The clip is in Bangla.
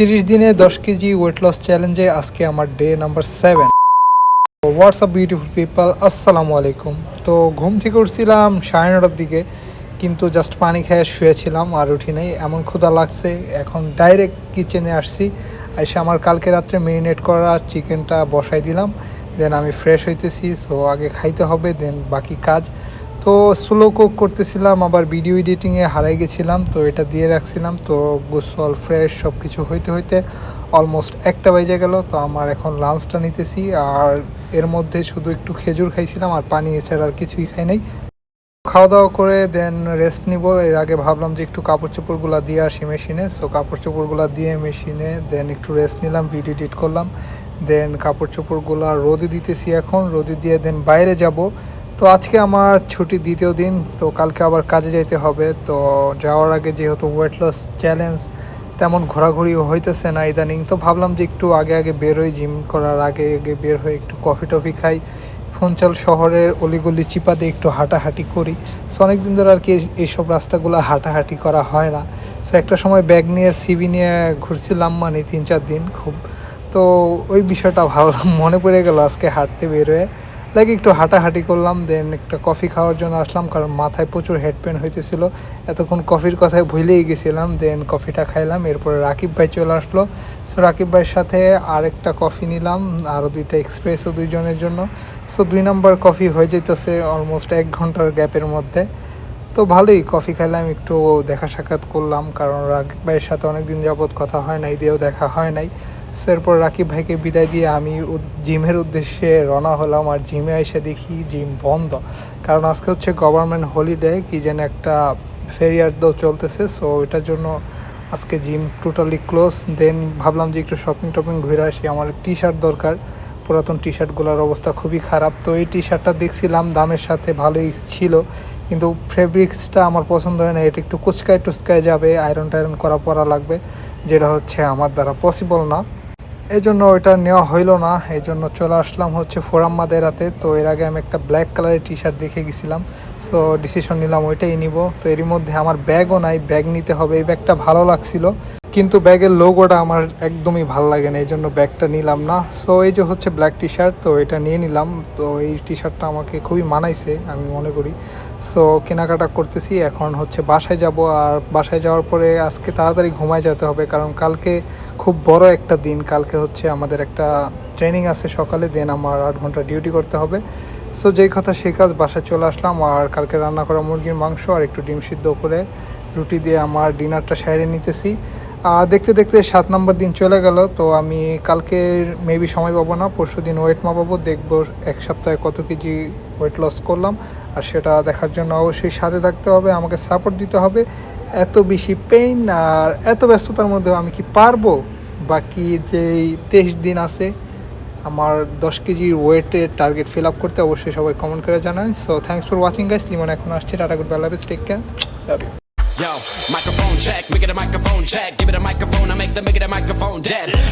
তিরিশ দিনে দশ কেজি ওয়েট লস চ্যালেঞ্জে আজকে আমার day number seven WhatsApp beautiful people আসসালামু আলাইকুম। তো, ঘুম থেকে উঠছিলাম সাড়ে নটার দিকে, কিন্তু জাস্ট পানি খেয়ে শুয়েছিলাম আর উঠি নাই। এমন ক্ষুধা লাগছে, এখন ডাইরেক্ট কিচেনে আসছি। এসে আমার কালকে রাত্রে মেরিনেট করা চিকেনটা বসাই দিলাম। দেন আমি ফ্রেশ হইতেছি সো আগে খাইতে হবে দেন বাকি কাজ। তো স্লো কুক করতেছিলাম, আবার ভিডিও এডিটিংয়ে হারাই গেছিলাম, তো এটা দিয়ে রাখছিলাম, তো গোসল ফ্রেশ সব কিছু হইতে হইতে অলমোস্ট একটা বেজে গেল, তো আমার এখন লাঞ্চটা নিতেছি, আর এর মধ্যে শুধু একটু খেজুর খাইছিলাম, আর পানি এছাড়া আর কিছুই খাই নাই। খাওয়া দাওয়া করে দেন রেস্ট নিব, এর আগে ভাবলাম যে একটু কাপড় চোপড়গুলো দিয়ে আসি মেশিনে সো কাপড় চোপড়গুলো দিয়ে মেশিনে দেন একটু রেস্ট নিলাম ভিডিও এডিট করলাম দেন কাপড় চোপড়গুলো রোদে দিতেছি এখন, রোদে দিয়ে দেন বাইরে যাব তো আজকে আমার ছুটি দ্বিতীয় দিন, তো কালকে আবার কাজে যাইতে হবে। তো যাওয়ার আগে যেহেতু ওয়েট লস চ্যালেঞ্জ তেমন ঘোরাঘুরি হইতেছে না ইদানিং। তো ভাবলাম যে একটু আগে আগে বের হই জিম করার আগে আগে বের হয়ে একটু কফি টফি খাই। ফোনচাল শহরের অলিগলি চিপাতে একটু হাঁটাহাঁটি করি। সো অনেকদিন ধরে আর কি এইসব রাস্তাগুলো হাঁটাহাঁটি করা হয় না। সো একটা সময় ব্যাগ নিয়ে সিবি নিয়ে ঘুরছিলাম মানে তিন চার দিন খুব। তো ওই বিষয়টা ভালো মনে পড়ে গেল আজকে হাঁটতে বেরোয় লাইক একটু হাঁটাহাঁটি করলাম দেন একটা কফি খাওয়ার জন্য আসলাম, কারণ মাথায় প্রচুর হেড পেন হইতেছিল। এতক্ষণ কফির কথায় ভুলেই গেছিলাম দেন কফিটা খাইলাম, এরপরে রাকিব ভাই চলে আসলো। সো রাকিব ভাইয়ের সাথে আরেকটা কফি নিলাম আরও দুইটা এক্সপ্রেসও দুইজনের জন্য। সো দুই নম্বর কফি হয়ে যেতেছে অলমোস্ট এক ঘণ্টার গ্যাপের মধ্যে। তো ভালোই, কফি খাইলাম, একটু দেখা সাক্ষাৎ করলাম, কারণ রাকিব ভাইয়ের সাথে অনেকদিন যাবৎ কথা হয় নাই, দিয়েও দেখা হয় নাই। সো এরপর রাকিব ভাইকে বিদায় দিয়ে আমি জিমের উদ্দেশ্যে রওনা হলাম, আর জিমে এসে দেখি জিম বন্ধ। কারণ আজকে হচ্ছে গভর্নমেন্ট হলিডে কি যেন একটা ফেরিয়ার দো চলতেছে সো এটার জন্য আজকে জিম টোটালি ক্লোজ দেন ভাবলাম যে একটু শপিং টপিং ঘুরে আসি, আমার টি শার্ট দরকার। পুরাতন টি শার্টগুলোর অবস্থা খুবই খারাপ। তো এই টি শার্টটা দেখছিলাম, দামের সাথে ভালোই ছিল। কিন্তু ফেব্রিক্সটা আমার পছন্দ হয় না, এটা একটু কুচকায় টুচকায় যাবে আয়রন টায়রন করা পরা লাগবে, যেটা হচ্ছে আমার দ্বারা পসিবল না। এই জন্য ওইটা নেওয়া হইল না এই জন্য চলে আসলাম হচ্ছে ফোরাম মাদেরাতে তো এর আগে আমি একটা ব্ল্যাক কালারের টি শার্ট দেখে গেছিলাম সো ডিসিশন নিলাম ওইটাই নিব। তো এরই মধ্যে আমার ব্যাগও নাই ব্যাগ নিতে হবে, এই ব্যাগটা ভালো লাগছিল। কিন্তু ব্যাগের লোগোটা আমার একদমই ভালো লাগে না, এই জন্য ব্যাগটা নিলাম না। সো এই যে হচ্ছে ব্ল্যাক টি শার্ট তো এটা নিয়ে নিলাম। তো এই টি শার্টটা আমাকে খুবই মানাইছে, আমি মনে করি। সো কেনাকাটা করতেছি, এখন হচ্ছে বাসায় যাব। আর বাসায় যাওয়ার পরে আজকে তাড়াতাড়ি ঘুমায় যেতে হবে, কারণ কালকে খুব বড় একটা দিন। কালকে হচ্ছে আমাদের একটা ট্রেনিং আছে সকালে দেন আমার আট ঘণ্টা ডিউটি করতে হবে। সো যেই কথা সেই কাজ, বাসায় চলে আসলাম। আর কালকে রান্না করা মুরগির মাংস আর একটু ডিম সিদ্ধ করে রুটি দিয়ে আমার ডিনারটা সেরে নিতেছি। দেখতে দেখতে সাত নম্বর দিন চলে গেল, তো আমি কালকে মেবি সময় পাবো না, পরশু দিন ওয়েট মাপাবো দেখব এক সপ্তাহে কত কেজি ওয়েট লস করলাম, আর সেটা দেখার জন্য অবশ্যই সাথে থাকতে হবে, আমাকে সাপোর্ট দিতে হবে। এত বেশি পেইন আর এত ব্যস্ততার মধ্যে আমি কি পারব? বাকি যেই তেইশ দিন আছে, আমার দশ কেজির ওয়েটের টার্গেট ফিল আপ করতে অবশ্যই সবাই কমেন্ট করে জানান। So thanks for watching guys Limon এখন আসছে, tata goodbye love take care Yo, microphone check, make it a microphone check. Give it a microphone, I make the make it a microphone dead. Don't